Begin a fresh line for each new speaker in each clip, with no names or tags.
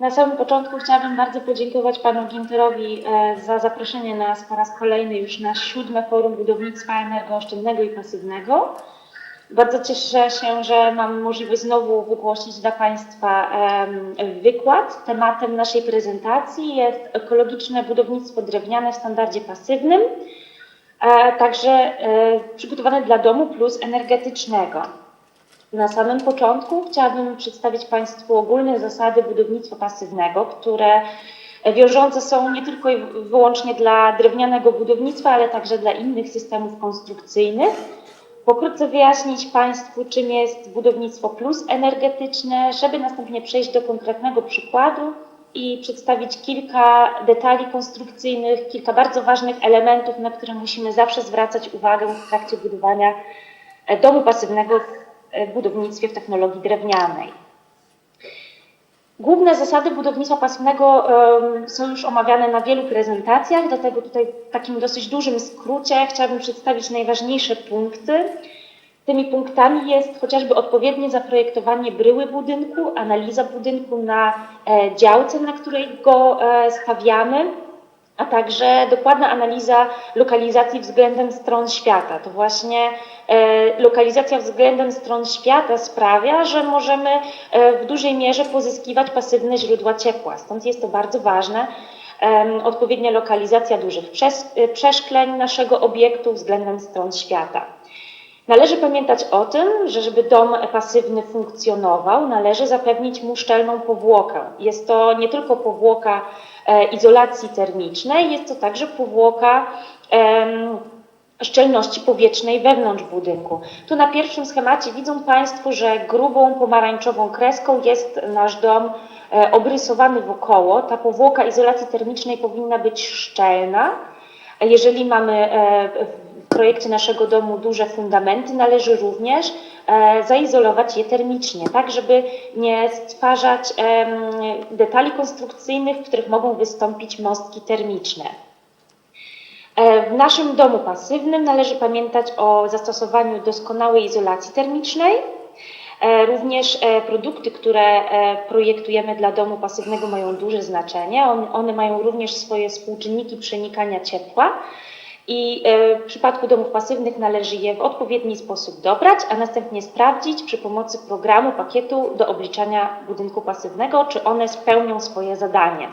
Na samym początku chciałabym bardzo podziękować panu Ginterowi e, za zaproszenie nas po raz kolejny już na siódme forum budownictwa energooszczędnego i pasywnego. Bardzo cieszę się, że mam możliwość znowu wygłosić dla Państwa wykład. Tematem naszej prezentacji jest ekologiczne budownictwo drewniane w standardzie pasywnym, e, także e, przygotowane dla domu plus energetycznego. Na samym początku chciałabym przedstawić Państwu ogólne zasady budownictwa pasywnego, które wiążące są nie tylko i wyłącznie dla drewnianego budownictwa, ale także dla innych systemów konstrukcyjnych. Pokrótce wyjaśnić Państwu, czym jest budownictwo plus energetyczne, żeby następnie przejść do konkretnego przykładu i przedstawić kilka detali konstrukcyjnych, kilka bardzo ważnych elementów, na które musimy zawsze zwracać uwagę w trakcie budowania domu pasywnego w e, budownictwie w technologii drewnianej. Główne zasady budownictwa pasywnego są już omawiane na wielu prezentacjach, dlatego tutaj w takim dosyć dużym skrócie chciałabym przedstawić najważniejsze punkty. Tymi punktami jest chociażby odpowiednie zaprojektowanie bryły budynku, analiza budynku na e, działce, na której go e, stawiamy, a także dokładna analiza lokalizacji względem stron świata. To właśnie e, lokalizacja względem stron świata sprawia, że możemy e, w dużej mierze pozyskiwać pasywne źródła ciepła. Stąd jest to bardzo ważne. Odpowiednia lokalizacja dużych e, przeszkleń naszego obiektu względem stron świata. Należy pamiętać o tym, że żeby dom pasywny funkcjonował, należy zapewnić mu szczelną powłokę. Jest to nie tylko powłoka izolacji termicznej, jest to także powłoka szczelności powietrznej wewnątrz budynku. Tu na pierwszym schemacie widzą Państwo, że grubą pomarańczową kreską jest nasz dom e, obrysowany wokoło. Ta powłoka izolacji termicznej powinna być szczelna. Jeżeli mamy e, projekcie naszego domu duże fundamenty, należy również e, zaizolować je termicznie, tak żeby nie stwarzać detali konstrukcyjnych, w których mogą wystąpić mostki termiczne. E, W naszym domu pasywnym należy pamiętać o zastosowaniu doskonałej izolacji termicznej. E, Również produkty, które projektujemy dla domu pasywnego mają duże znaczenie. On- One mają również swoje współczynniki przenikania ciepła i e, w przypadku domów pasywnych należy je w odpowiedni sposób dobrać, a następnie sprawdzić przy pomocy programu, pakietu do obliczania budynku pasywnego, czy one spełnią swoje zadanie.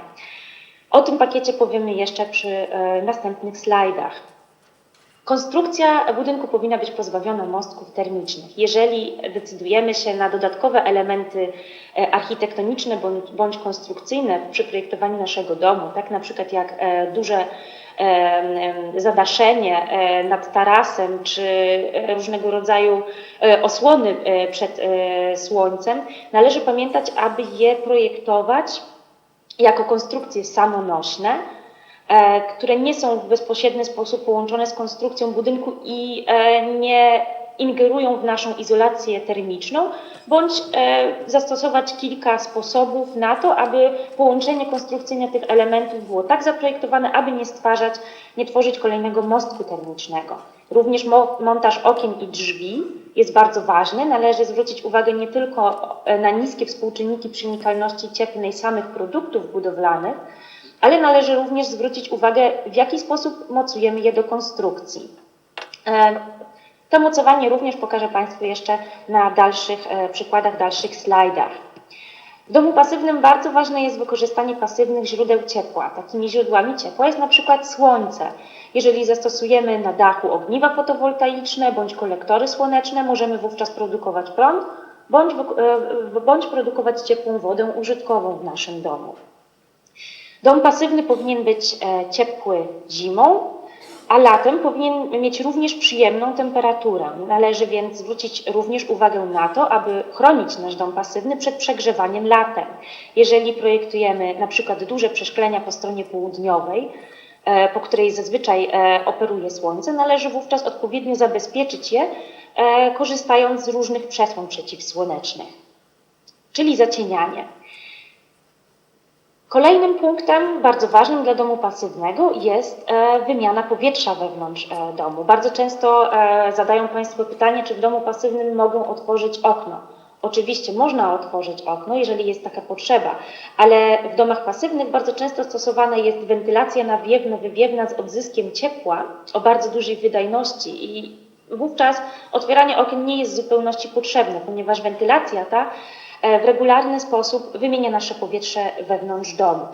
O tym pakiecie powiemy jeszcze przy e, następnych slajdach. Konstrukcja budynku powinna być pozbawiona mostków termicznych. Jeżeli decydujemy się na dodatkowe elementy e, architektoniczne bądź, konstrukcyjne przy projektowaniu naszego domu, tak na przykład jak duże zadaszenie e, nad tarasem, czy e, różnego rodzaju e, osłony przed słońcem, należy pamiętać, aby je projektować jako konstrukcje samonośne, które nie są w bezpośredni sposób połączone z konstrukcją budynku i nie ingerują w naszą izolację termiczną, bądź e, zastosować kilka sposobów na to, aby połączenie konstrukcyjne tych elementów było tak zaprojektowane, aby nie stwarzać, nie tworzyć kolejnego mostku termicznego. Również mo- montaż okien i drzwi jest bardzo ważny. Należy zwrócić uwagę nie tylko e, na niskie współczynniki przenikalności cieplnej samych produktów budowlanych, ale należy również zwrócić uwagę, w jaki sposób mocujemy je do konstrukcji. To mocowanie również pokażę Państwu jeszcze na dalszych e, przykładach, dalszych slajdach. W domu pasywnym bardzo ważne jest wykorzystanie pasywnych źródeł ciepła. Takimi źródłami ciepła jest na przykład słońce. Jeżeli zastosujemy na dachu ogniwa fotowoltaiczne bądź kolektory słoneczne, możemy wówczas produkować prąd bądź, e, bądź produkować ciepłą wodę użytkową w naszym domu. Dom pasywny powinien być e, ciepły zimą, a latem powinien mieć również przyjemną temperaturę. Należy więc zwrócić również uwagę na to, aby chronić nasz dom pasywny przed przegrzewaniem latem. Jeżeli projektujemy na przykład duże przeszklenia po stronie południowej, e, po której zazwyczaj e, operuje słońce, należy wówczas odpowiednio zabezpieczyć je, e, korzystając z różnych przesłon przeciwsłonecznych, czyli zacienianie. Kolejnym punktem bardzo ważnym dla domu pasywnego jest e, wymiana powietrza wewnątrz e, domu. Bardzo często e, zadają Państwo pytanie, czy w domu pasywnym mogą otworzyć okno. Oczywiście można otworzyć okno, jeżeli jest taka potrzeba, ale w domach pasywnych bardzo często stosowana jest wentylacja nawiewno-wywiewna z odzyskiem ciepła o bardzo dużej wydajności i wówczas otwieranie okien nie jest w zupełności potrzebne, ponieważ wentylacja ta w regularny sposób wymienia nasze powietrze wewnątrz domu.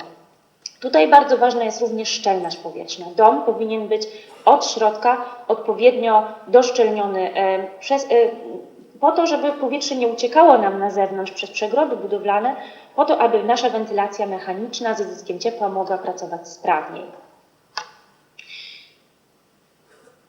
Tutaj bardzo ważna jest również szczelność powietrzna. Dom powinien być od środka odpowiednio doszczelniony e, przez, e, po to, żeby powietrze nie uciekało nam na zewnątrz przez przegrody budowlane, po to, aby nasza wentylacja mechaniczna z zyskiem ciepła mogła pracować sprawniej.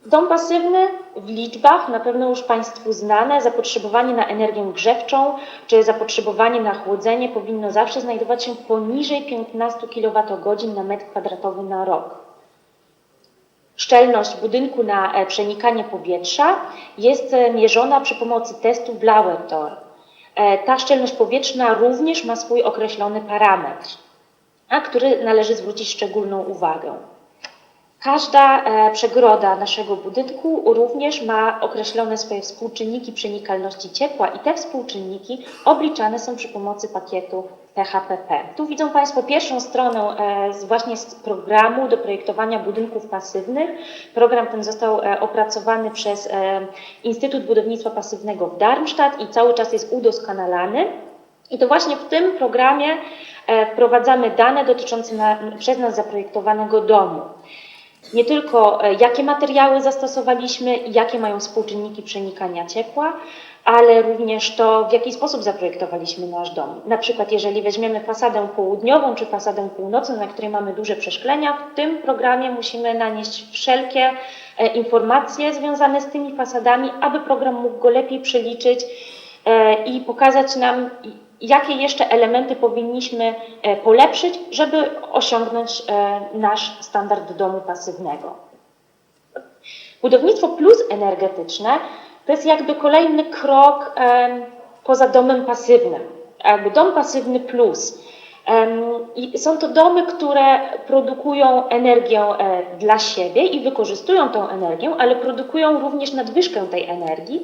Dom pasywny w liczbach na pewno już Państwu znane. Zapotrzebowanie na energię grzewczą czy zapotrzebowanie na chłodzenie powinno zawsze znajdować się poniżej 15 kWh na metr kwadratowy na rok. Szczelność budynku na e, przenikanie powietrza jest e, mierzona przy pomocy testu Blauer-Tor. E, Ta szczelność powietrzna również ma swój określony parametr, na który należy zwrócić szczególną uwagę. Każda e, przegroda naszego budynku również ma określone swoje współczynniki przenikalności ciepła i te współczynniki obliczane są przy pomocy pakietu THPP. Tu widzą Państwo pierwszą stronę e, właśnie z programu do projektowania budynków pasywnych. Program ten został e, opracowany przez Instytut Budownictwa Pasywnego w Darmstadt i cały czas jest udoskonalany. I to właśnie w tym programie wprowadzamy dane dotyczące przez nas zaprojektowanego domu nie tylko e, jakie materiały zastosowaliśmy, jakie mają współczynniki przenikania ciepła, ale również to, w jaki sposób zaprojektowaliśmy nasz dom. Na przykład, jeżeli weźmiemy fasadę południową czy fasadę północną, na której mamy duże przeszklenia, w tym programie musimy nanieść wszelkie e, informacje związane z tymi fasadami, aby program mógł go lepiej przeliczyć e, i pokazać nam, jakie jeszcze elementy powinniśmy e, polepszyć, żeby osiągnąć e, nasz standard domu pasywnego. Budownictwo plus energetyczne to jest jakby kolejny krok poza domem pasywnym, jakby dom pasywny plus. I są to domy, które produkują energię e, dla siebie i wykorzystują tą energię, ale produkują również nadwyżkę tej energii,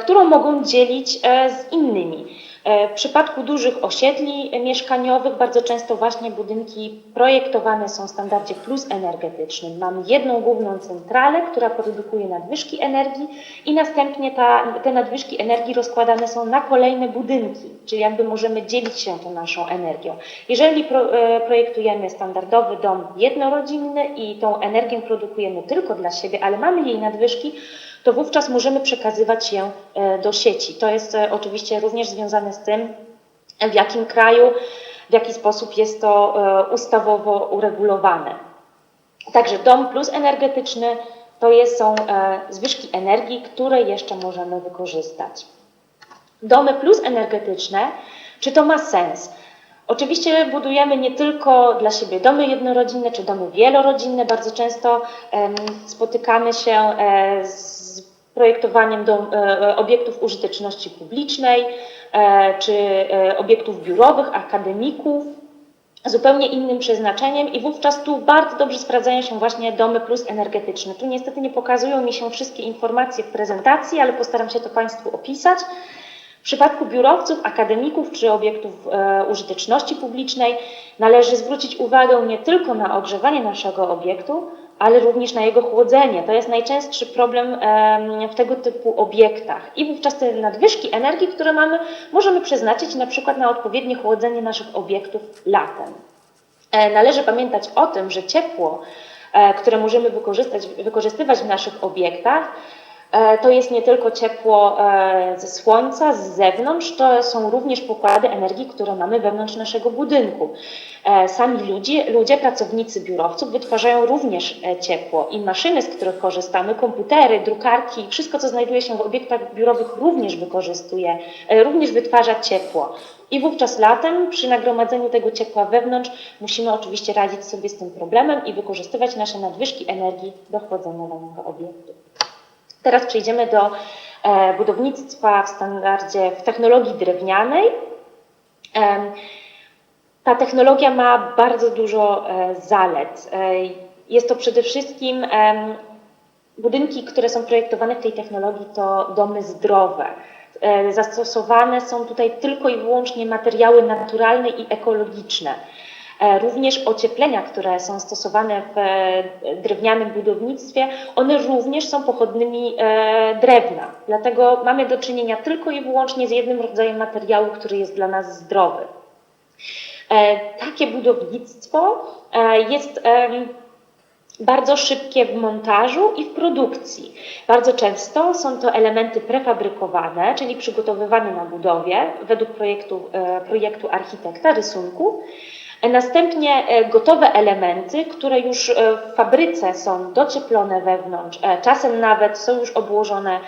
którą mogą dzielić z innymi. E, W przypadku dużych osiedli mieszkaniowych bardzo często właśnie budynki projektowane są w standardzie plus energetycznym. Mamy jedną główną centralę, która produkuje nadwyżki energii i następnie ta, te nadwyżki energii rozkładane są na kolejne budynki, czyli jakby możemy dzielić się tą naszą energią. Jeżeli pro, e, projektujemy standardowy dom jednorodzinny i tą energię produkujemy tylko dla siebie, ale mamy jej nadwyżki, to wówczas możemy przekazywać je e, do sieci. To jest e, oczywiście również związane z tym, w jakim kraju, w jaki sposób jest to e, ustawowo uregulowane. Także dom plus energetyczny to jest, są zwyżki energii, które jeszcze możemy wykorzystać. Domy plus energetyczne, czy to ma sens? Oczywiście budujemy nie tylko dla siebie domy jednorodzinne czy domy wielorodzinne. Bardzo często spotykamy się e, z projektowaniem dom, e, obiektów użyteczności publicznej e, czy e, obiektów biurowych, akademików zupełnie innym przeznaczeniem i wówczas tu bardzo dobrze sprawdzają się właśnie domy plus energetyczne. Tu niestety nie pokazują mi się wszystkie informacje w prezentacji, ale postaram się to Państwu opisać. W przypadku biurowców, akademików czy obiektów e, użyteczności publicznej należy zwrócić uwagę nie tylko na ogrzewanie naszego obiektu, ale również na jego chłodzenie. To jest najczęstszy problem em, w tego typu obiektach. I wówczas te nadwyżki energii, które mamy, możemy przeznaczyć na przykład na odpowiednie chłodzenie naszych obiektów latem. E, Należy pamiętać o tym, że ciepło, e, które możemy wykorzystywać w naszych obiektach, to jest nie tylko ciepło e, ze słońca, z zewnątrz, to są również pokłady energii, które mamy wewnątrz naszego budynku. E, Sami ludzie, ludzie, pracownicy biurowców wytwarzają również e, ciepło i maszyny, z których korzystamy, komputery, drukarki, wszystko co znajduje się w obiektach biurowych również wykorzystuje, e, również wytwarza ciepło. I wówczas latem przy nagromadzeniu tego ciepła wewnątrz musimy oczywiście radzić sobie z tym problemem i wykorzystywać nasze nadwyżki energii do chłodzenia danego obiektu. Teraz przejdziemy do e, budownictwa w standardzie w technologii drewnianej. Ta technologia ma bardzo dużo e, zalet. E, Jest to przede wszystkim budynki, które są projektowane w tej technologii, to domy zdrowe. Zastosowane są tutaj tylko i wyłącznie materiały naturalne i ekologiczne. E, Również ocieplenia, które są stosowane w e, drewnianym budownictwie, one również są pochodnymi e, drewna. Dlatego mamy do czynienia tylko i wyłącznie z jednym rodzajem materiału, który jest dla nas zdrowy. Takie budownictwo jest bardzo szybkie w montażu i w produkcji. Bardzo często są to elementy prefabrykowane, czyli przygotowywane na budowie według projektu, projektu architekta, rysunku. E, Następnie e, gotowe elementy, które już e, w fabryce są docieplone wewnątrz, czasem nawet są już obłożone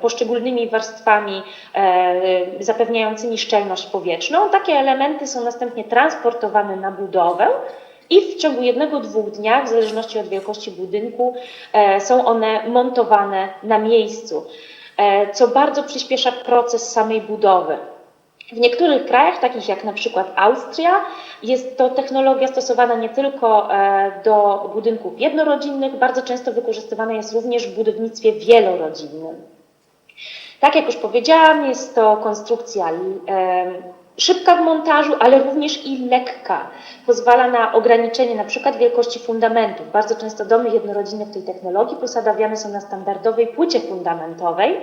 poszczególnymi warstwami zapewniającymi szczelność powietrzną. Takie elementy są następnie transportowane na budowę i w ciągu jednego, dwóch dnia, w zależności od wielkości budynku, są one montowane na miejscu, co bardzo przyspiesza proces samej budowy. W niektórych krajach, takich jak na przykład Austria, jest to technologia stosowana nie tylko e, do budynków jednorodzinnych, bardzo często wykorzystywana jest również w budownictwie wielorodzinnym. Tak jak już powiedziałam, jest to konstrukcja e, szybka w montażu, ale również i lekka. Pozwala na ograniczenie na przykład wielkości fundamentów. Bardzo często domy jednorodzinne w tej technologii posadawiane są na standardowej płycie fundamentowej,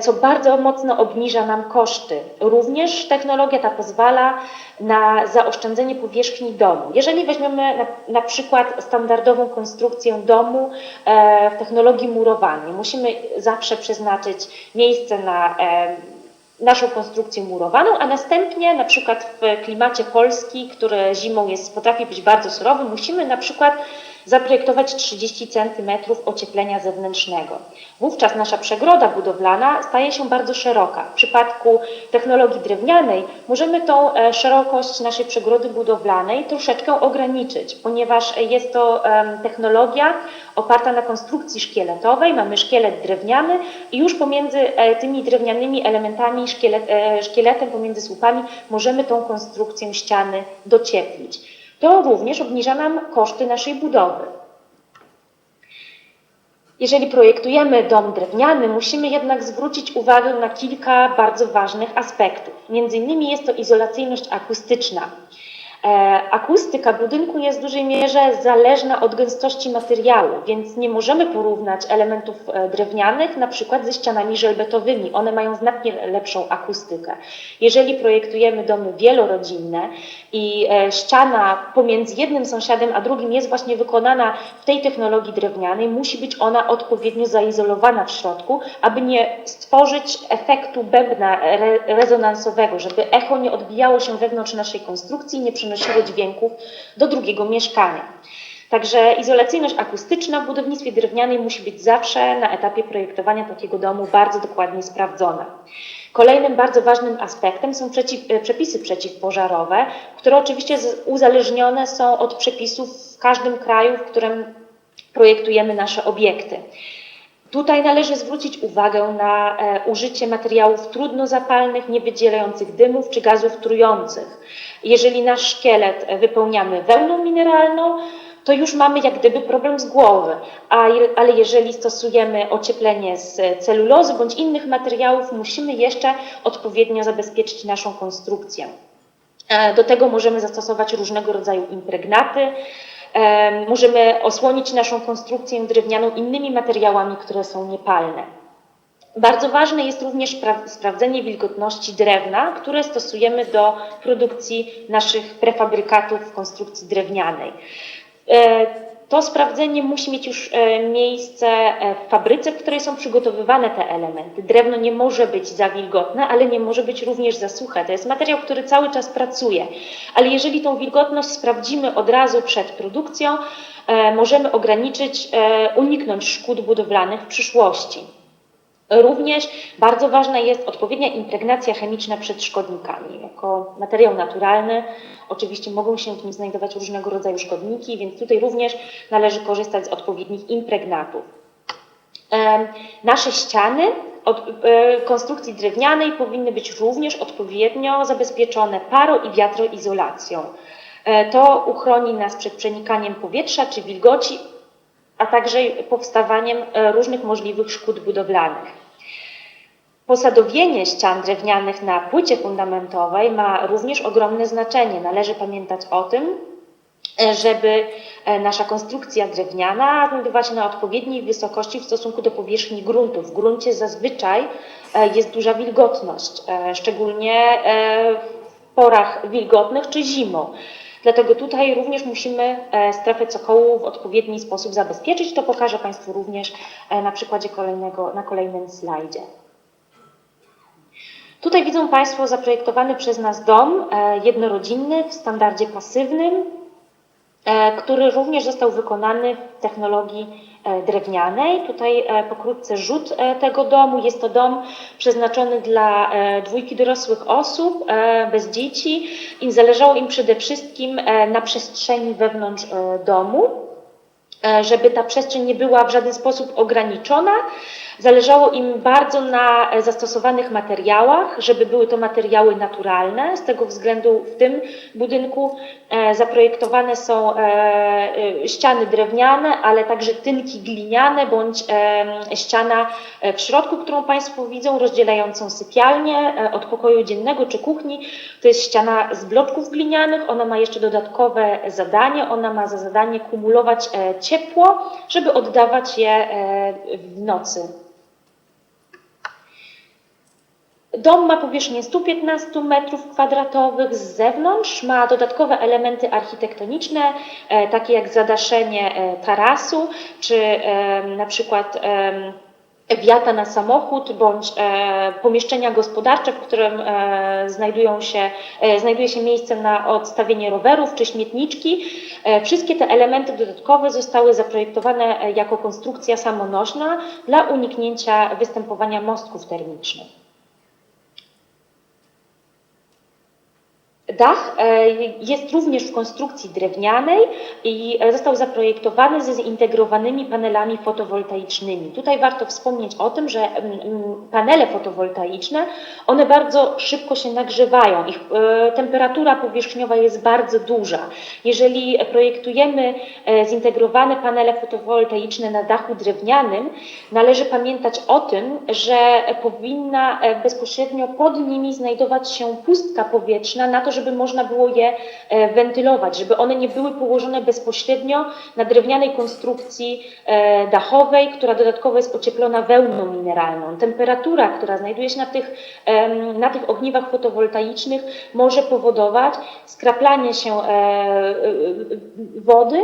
co bardzo mocno obniża nam koszty. Również technologia ta pozwala na zaoszczędzenie powierzchni domu. Jeżeli weźmiemy na, na przykład standardową konstrukcję domu e, w technologii murowanej, musimy zawsze przeznaczyć miejsce na e, naszą konstrukcję murowaną, a następnie na przykład w klimacie Polski, który zimą jest, potrafi być bardzo surowy, musimy na przykład zaprojektować 30 cm ocieplenia zewnętrznego. Wówczas nasza przegroda budowlana staje się bardzo szeroka. W przypadku technologii drewnianej możemy tą e, szerokość naszej przegrody budowlanej troszeczkę ograniczyć, ponieważ jest to technologia oparta na konstrukcji szkieletowej. Mamy szkielet drewniany i już pomiędzy e, tymi drewnianymi elementami, szkielet, e, szkieletem, pomiędzy słupami możemy tą konstrukcję ściany docieplić. To również obniża nam koszty naszej budowy. Jeżeli projektujemy dom drewniany, musimy jednak zwrócić uwagę na kilka bardzo ważnych aspektów. Między innymi jest to izolacyjność akustyczna. E, akustyka budynku jest w dużej mierze zależna od gęstości materiału, więc nie możemy porównać elementów e, drewnianych na przykład ze ścianami żelbetowymi. One mają znacznie lepszą akustykę. Jeżeli projektujemy domy wielorodzinne i e, ściana pomiędzy jednym sąsiadem a drugim jest właśnie wykonana w tej technologii drewnianej, musi być ona odpowiednio zaizolowana w środku, aby nie stworzyć efektu bębna re rezonansowego, żeby echo nie odbijało się wewnątrz naszej konstrukcji nie przenosiło dźwięków do drugiego mieszkania. Także izolacyjność akustyczna w budownictwie drewnianej musi być zawsze na etapie projektowania takiego domu bardzo dokładnie sprawdzona. Kolejnym bardzo ważnym aspektem są przeciw, e, przepisy przeciwpożarowe, które oczywiście uzależnione są od przepisów w każdym kraju, w którym projektujemy nasze obiekty. Tutaj należy zwrócić uwagę na e, użycie materiałów trudnozapalnych, niewydzielających dymów czy gazów trujących. Jeżeli nasz szkielet wypełniamy wełną mineralną, to już mamy jak gdyby problem z głowy, ale jeżeli stosujemy ocieplenie z e, celulozy bądź innych materiałów, musimy jeszcze odpowiednio zabezpieczyć naszą konstrukcję. E, Do tego możemy zastosować różnego rodzaju impregnaty. E, Możemy osłonić naszą konstrukcję drewnianą innymi materiałami, które są niepalne. Bardzo ważne jest również spra- sprawdzenie wilgotności drewna, które stosujemy do produkcji naszych prefabrykatów w konstrukcji drewnianej. To sprawdzenie musi mieć już e, miejsce e, w fabryce, w której są przygotowywane te elementy. Drewno nie może być za wilgotne, ale nie może być również za suche. To jest materiał, który cały czas pracuje. Ale jeżeli tą wilgotność sprawdzimy od razu przed produkcją, e, możemy ograniczyć, uniknąć szkód budowlanych w przyszłości. Również bardzo ważna jest odpowiednia impregnacja chemiczna przed szkodnikami. Jako materiał naturalny oczywiście mogą się w nim znajdować różnego rodzaju szkodniki, więc tutaj również należy korzystać z odpowiednich impregnatów. Nasze ściany od e, konstrukcji drewnianej powinny być również odpowiednio zabezpieczone paro- i wiatroizolacją. E, To uchroni nas przed przenikaniem powietrza czy wilgoci, a także powstawaniem e, różnych możliwych szkód budowlanych. Posadowienie ścian drewnianych na płycie fundamentowej ma również ogromne znaczenie. Należy pamiętać o tym, e, żeby e, nasza konstrukcja drewniana znajdowała się na odpowiedniej wysokości w stosunku do powierzchni gruntu. W gruncie zazwyczaj jest duża wilgotność, szczególnie w porach wilgotnych czy zimą. Dlatego tutaj również musimy e, strefę cokołu w odpowiedni sposób zabezpieczyć. To pokażę Państwu również e, na przykładzie kolejnego, na kolejnym slajdzie. Tutaj widzą Państwo zaprojektowany przez nas dom e, jednorodzinny w standardzie pasywnym, który również został wykonany w technologii drewnianej. Tutaj e, pokrótce rzut e, tego domu. Jest to dom przeznaczony dla e, dwójki dorosłych osób e, bez dzieci i zależało im przede wszystkim e, na przestrzeni wewnątrz e, domu e, żeby ta przestrzeń nie była w żaden sposób ograniczona. Zależało im bardzo na e, zastosowanych materiałach, żeby były to materiały naturalne. Z tego względu w tym budynku e, zaprojektowane są e, e, ściany drewniane, ale także tynki gliniane bądź e, ściana e, w środku, którą Państwo widzą, rozdzielającą sypialnię e, od pokoju dziennego czy kuchni. To jest ściana z bloczków glinianych. Ona ma jeszcze dodatkowe zadanie. Ona ma za zadanie kumulować e, ciepło, żeby oddawać je e, w nocy. Dom ma powierzchnię 115 m2 z zewnątrz, ma dodatkowe elementy architektoniczne, e, takie jak zadaszenie e, tarasu, czy na przykład wiata na samochód, bądź e, pomieszczenia gospodarcze, w którym e, znajdują się, e, znajduje się miejsce na odstawienie rowerów czy śmietniczki. Wszystkie te elementy dodatkowe zostały zaprojektowane jako konstrukcja samonośna dla uniknięcia występowania mostków termicznych. Dach e, jest również w konstrukcji drewnianej i e, został zaprojektowany ze zintegrowanymi panelami fotowoltaicznymi. Tutaj warto wspomnieć o tym, że mm, mm, panele fotowoltaiczne, one bardzo szybko się nagrzewają. Ich e, temperatura powierzchniowa jest bardzo duża. Jeżeli projektujemy zintegrowane panele fotowoltaiczne na dachu drewnianym, należy pamiętać o tym, że powinna bezpośrednio pod nimi znajdować się pustka powietrzna na to, żeby można było je e, wentylować, żeby one nie były położone bezpośrednio na drewnianej konstrukcji e, dachowej, która dodatkowo jest ocieplona wełną mineralną. Temperatura, która znajduje się na tych, na tych ogniwach fotowoltaicznych, może powodować skraplanie się e, wody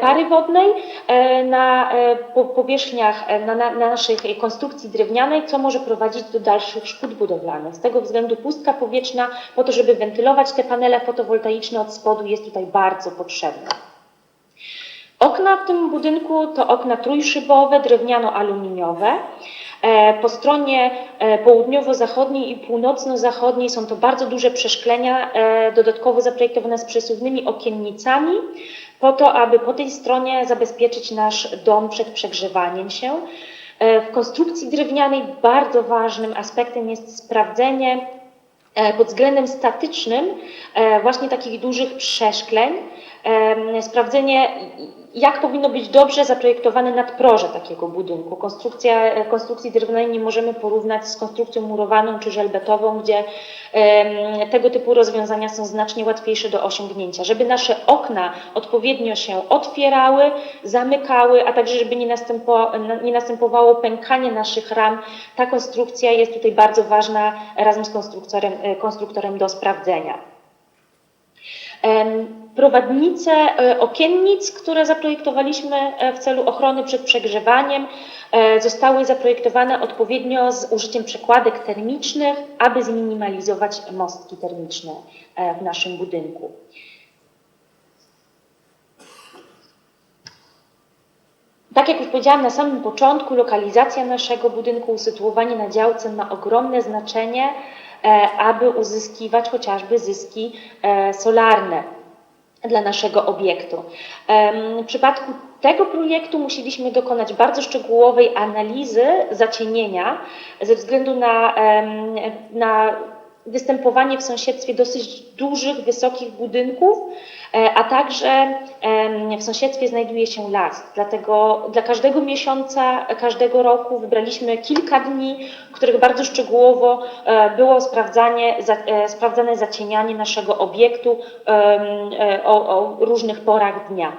pary wodnej e, na e, po- powierzchniach, e, na, na, na naszej konstrukcji drewnianej, co może prowadzić do dalszych szkód budowlanych. Z tego względu pustka powietrzna, po to, żeby wentylować te panele fotowoltaiczne od spodu, jest tutaj bardzo potrzebna. Okna w tym budynku to okna trójszybowe, drewniano-aluminiowe. E, Po stronie e, południowo-zachodniej i północno-zachodniej są to bardzo duże przeszklenia, e, dodatkowo zaprojektowane z przesuwnymi okiennicami, po to, aby po tej stronie zabezpieczyć nasz dom przed przegrzewaniem się. E, W konstrukcji drewnianej bardzo ważnym aspektem jest sprawdzenie e, pod względem statycznym e, właśnie takich dużych przeszkleń, sprawdzenie jak powinno być dobrze zaprojektowane nadproże takiego budynku. Konstrukcja, e, konstrukcji drewnianej nie możemy porównać z konstrukcją murowaną czy żelbetową, gdzie tego typu rozwiązania są znacznie łatwiejsze do osiągnięcia. Żeby nasze okna odpowiednio się otwierały, zamykały, a także żeby nie, następo, nie następowało pękanie naszych ram, ta konstrukcja jest tutaj bardzo ważna razem z konstruktorem, e, konstruktorem do sprawdzenia. Prowadnice e, okiennic, które zaprojektowaliśmy e, w celu ochrony przed przegrzewaniem, e, zostały zaprojektowane odpowiednio z użyciem przekładek termicznych, aby zminimalizować mostki termiczne w naszym budynku. Tak jak już powiedziałam na samym początku, lokalizacja naszego budynku, usytuowanie na działce ma ogromne znaczenie, aby uzyskiwać chociażby zyski solarne dla naszego obiektu. W przypadku tego projektu musieliśmy dokonać bardzo szczegółowej analizy zacienienia ze względu na, na występowanie w sąsiedztwie dosyć dużych, wysokich budynków, a także w sąsiedztwie znajduje się las. Dlatego dla każdego miesiąca, każdego roku wybraliśmy kilka dni, w których bardzo szczegółowo e, było sprawdzanie, za- e, sprawdzane zacienianie naszego obiektu e, o, o różnych porach dnia.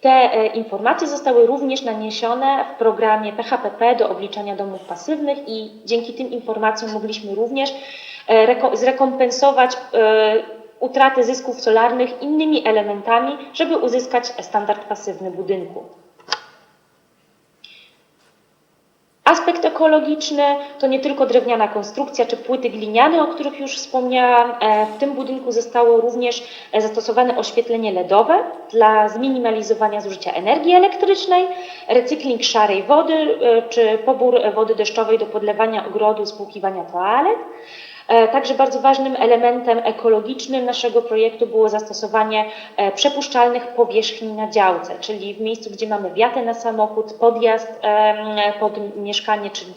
Te e, informacje zostały również naniesione w programie PHPP do obliczania domów pasywnych i dzięki tym informacjom mogliśmy również e, reko- zrekompensować e, utraty zysków solarnych innymi elementami, żeby uzyskać standard pasywny budynku. Aspekt ekologiczny to nie tylko drewniana konstrukcja czy płyty gliniane, o których już wspomniałam. E, W tym budynku zostało również e, zastosowane oświetlenie LEDowe dla zminimalizowania zużycia energii elektrycznej, recykling szarej wody e, czy pobór wody deszczowej do podlewania ogrodu, spłukiwania toalet. E, Także bardzo ważnym elementem ekologicznym naszego projektu było zastosowanie e, przepuszczalnych powierzchni na działce, czyli w miejscu, gdzie mamy wiatę na samochód, podjazd em, pod mieszkanie czy e,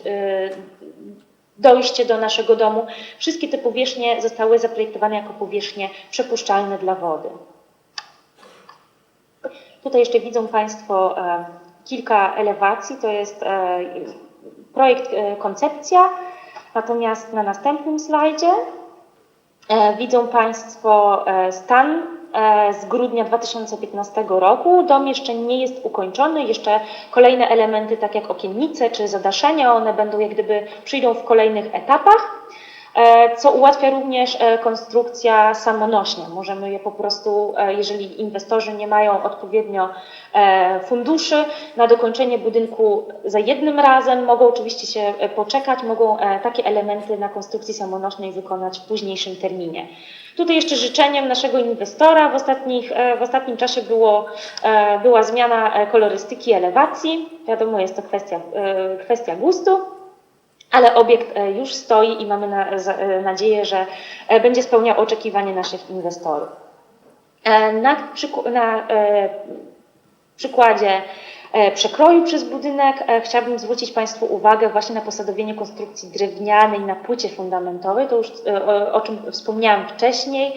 dojście do naszego domu. Wszystkie te powierzchnie zostały zaprojektowane jako powierzchnie przepuszczalne dla wody. Tutaj jeszcze widzą Państwo e, kilka elewacji, to jest e, projekt, e, koncepcja, natomiast na następnym slajdzie e, widzą Państwo e, stan e, z grudnia 2015 roku. Dom jeszcze nie jest ukończony, jeszcze kolejne elementy, tak jak okiennice czy zadaszenia, one będą jak gdyby przyjdą w kolejnych etapach co ułatwia również e, konstrukcja samonośna. Możemy je po prostu, e, jeżeli inwestorzy nie mają odpowiednio e, funduszy na dokończenie budynku za jednym razem, mogą oczywiście się e, poczekać, mogą e, takie elementy na konstrukcji samonośnej wykonać w późniejszym terminie. Tutaj jeszcze życzeniem naszego inwestora w, ostatnich, e, w ostatnim czasie było, e, była zmiana e, kolorystyki elewacji. Wiadomo, jest to kwestia, e, kwestia gustu ale obiekt e, już stoi i mamy e, nadzieję, że e, będzie spełniał oczekiwania naszych inwestorów. Na, na przykładzie przekroju przez budynek e, chciałabym zwrócić Państwu uwagę właśnie na posadowienie konstrukcji drewnianej na płycie fundamentowej. To już e, o, czym wspomniałam wcześniej.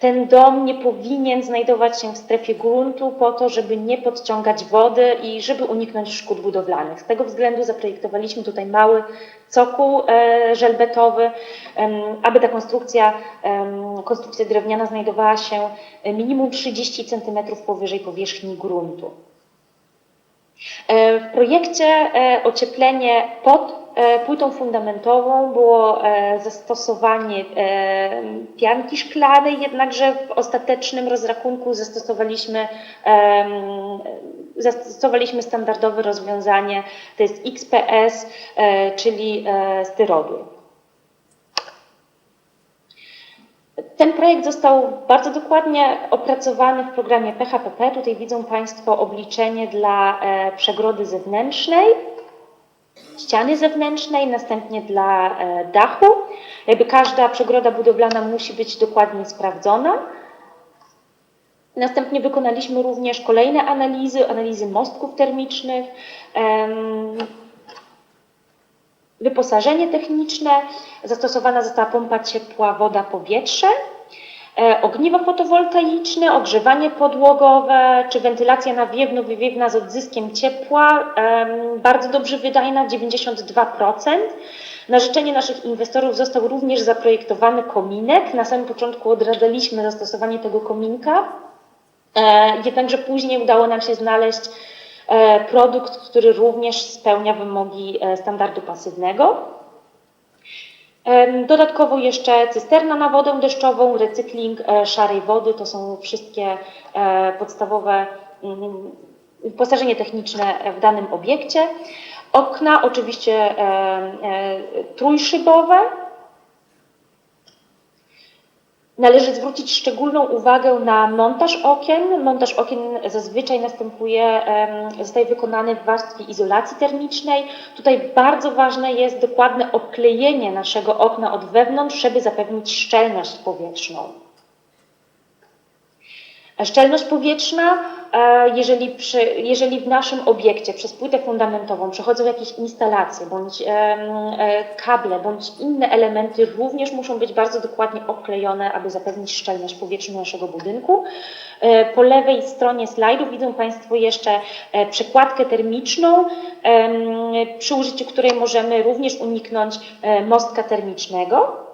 Ten dom nie powinien znajdować się w strefie gruntu po to, żeby nie podciągać wody i żeby uniknąć szkód budowlanych. Z tego względu zaprojektowaliśmy tutaj mały cokół e, żelbetowy, aby ta konstrukcja, konstrukcja drewniana znajdowała się e, minimum 30 cm powyżej powierzchni gruntu. E, W projekcie e, ocieplenie pod e, płytą fundamentową było zastosowanie pianki szklanej, jednakże w ostatecznym rozrachunku zastosowaliśmy, zastosowaliśmy standardowe rozwiązanie, to jest XPS, czyli styrodur. Ten projekt został bardzo dokładnie opracowany w programie PHPP. Tutaj widzą Państwo obliczenie dla e, przegrody zewnętrznej, ściany zewnętrznej, następnie dla e, dachu. Jakby każda przegroda budowlana musi być dokładnie sprawdzona. Następnie wykonaliśmy również kolejne analizy, analizy mostków termicznych, wyposażenie techniczne, zastosowana została pompa ciepła, woda, powietrze, e, ogniwo fotowoltaiczne, ogrzewanie podłogowe czy wentylacja nawiewno-wywiewna z odzyskiem ciepła, bardzo dobrze wydajna, 92%. Na życzenie naszych inwestorów został również zaprojektowany kominek. Na samym początku odradzaliśmy zastosowanie tego kominka, Jednakże później udało nam się znaleźć produkt, który również spełnia wymogi e, standardu pasywnego. Em, Dodatkowo jeszcze cysterna na wodę deszczową, recykling e, szarej wody, to są wszystkie e, podstawowe mm, wyposażenie techniczne w danym obiekcie. Okna oczywiście e, e, trójszybowe, Należy zwrócić szczególną uwagę na montaż okien. Montaż okien zazwyczaj następuje, zostaje wykonany w warstwie izolacji termicznej. Tutaj bardzo ważne jest dokładne obklejenie naszego okna od wewnątrz, żeby zapewnić szczelność powietrzną. Szczelność powietrzna e, jeżeli, przy, jeżeli w naszym obiekcie przez płytę fundamentową przechodzą jakieś instalacje, bądź e, kable, bądź inne elementy, również muszą być bardzo dokładnie obklejone, aby zapewnić szczelność powietrzną naszego budynku. E, Po lewej stronie slajdu widzą Państwo jeszcze przekładkę termiczną, przy użyciu której możemy również uniknąć mostka termicznego.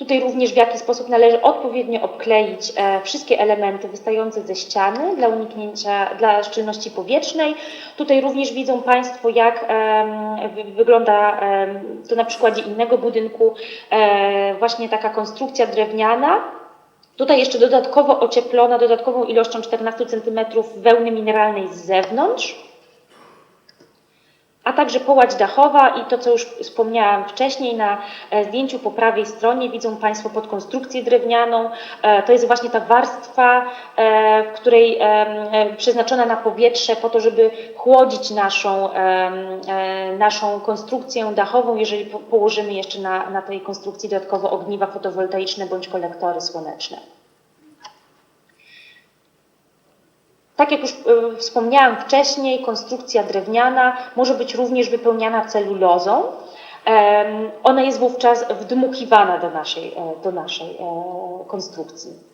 Tutaj również w jaki sposób należy odpowiednio obkleić e, wszystkie elementy wystające ze ściany dla uniknięcia, dla szczelności powietrznej. Tutaj również widzą Państwo, jak wygląda to na przykładzie innego budynku, e, właśnie taka konstrukcja drewniana. Tutaj jeszcze dodatkowo ocieplona dodatkową ilością 14 cm wełny mineralnej z zewnątrz a także połać dachowa i to, co już wspomniałam wcześniej, na e, zdjęciu po prawej stronie widzą Państwo podkonstrukcję drewnianą. E, To jest właśnie ta warstwa, e, w której przeznaczona na powietrze po to, żeby chłodzić naszą, naszą konstrukcję dachową, jeżeli po- położymy jeszcze na, na tej konstrukcji dodatkowo ogniwa fotowoltaiczne bądź kolektory słoneczne. Tak jak już y, wspomniałam wcześniej, konstrukcja drewniana może być również wypełniana celulozą. Ona jest wówczas wdmuchiwana do naszej, e, do naszej e, konstrukcji.